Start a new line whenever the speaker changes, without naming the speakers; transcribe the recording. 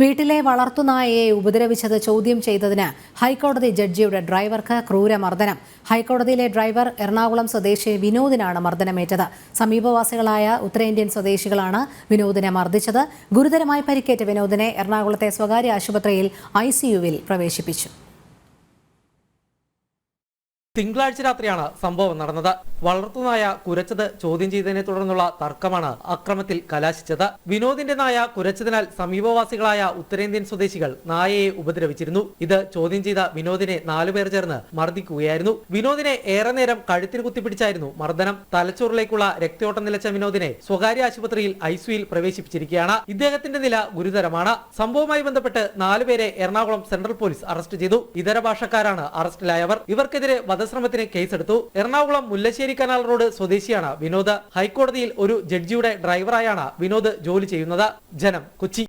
വീട്ടിലെ വളർത്തുനായയെ ഉപദ്രവിച്ചത് ചോദ്യം ചെയ്തതിന് ഹൈക്കോടതി ജഡ്ജിയുടെ ഡ്രൈവർക്ക് ക്രൂരമർദ്ദനം. ഹൈക്കോടതിയിലെ ഡ്രൈവർ എറണാകുളം സ്വദേശി വിനോദിനാണ് മർദ്ദനമേറ്റത്. സമീപവാസികളായ ഉത്തരേന്ത്യൻ സ്വദേശികളാണ് വിനോദിനെ മർദ്ദിച്ചത്. ഗുരുതരമായി പരിക്കേറ്റ വിനോദിനെ എറണാകുളത്തെ സ്വകാര്യ ആശുപത്രിയിൽ ഐസിയുവിൽ പ്രവേശിപ്പിച്ചു.
തിങ്കളാഴ്ച രാത്രിയാണ് സംഭവം നടന്നത്. വളർത്തുനായ കുരച്ചത് ചോദ്യം ചെയ്തതിനെ തുടർന്നുള്ള തർക്കമാണ് അക്രമത്തിൽ കലാശിച്ചത്. വിനോദിന്റെ നായ കുരച്ചതിനാൽ സമീപവാസികളായ ഉത്തരേന്ത്യൻ സ്വദേശികൾ നായയെ ഉപദ്രവിച്ചിരുന്നു. ഇത് ചോദ്യം ചെയ്ത വിനോദിനെ നാലുപേർ ചേർന്ന് മർദ്ദിക്കുകയായിരുന്നു. വിനോദിനെ ഏറെ നേരം കഴുത്തിൽ കുത്തിപ്പിടിച്ചായിരുന്നു മർദ്ദനം. തലച്ചോറിലേക്കുള്ള രക്തയോട്ടം നിലച്ച വിനോദിനെ സ്വകാര്യ ആശുപത്രിയിൽ ഐസിയുയിൽ പ്രവേശിപ്പിച്ചിരിക്കുകയാണ്. ഇദ്ദേഹത്തിന്റെ നില ഗുരുതരമാണ്. സംഭവവുമായി ബന്ധപ്പെട്ട് നാലുപേരെ എറണാകുളം സെൻട്രൽ പോലീസ് അറസ്റ്റ് ചെയ്തു. ഇതര ഭാഷക്കാരാണ് അറസ്റ്റിലായവർ. ഇവർക്കെതിരെ വധശ്രമത്തിന് കേസെടുത്തു. എറണാകുളം മുല്ലശ്ശേരി കനാൽ റോഡ് സ്വദേശിയാണ് വിനോദ്. ഹൈക്കോടതിയിൽ ഒരു ജഡ്ജിയുടെ ഡ്രൈവറായാണ് വിനോദ് ജോലി ചെയ്യുന്നത്. ജനം കൊച്ചി.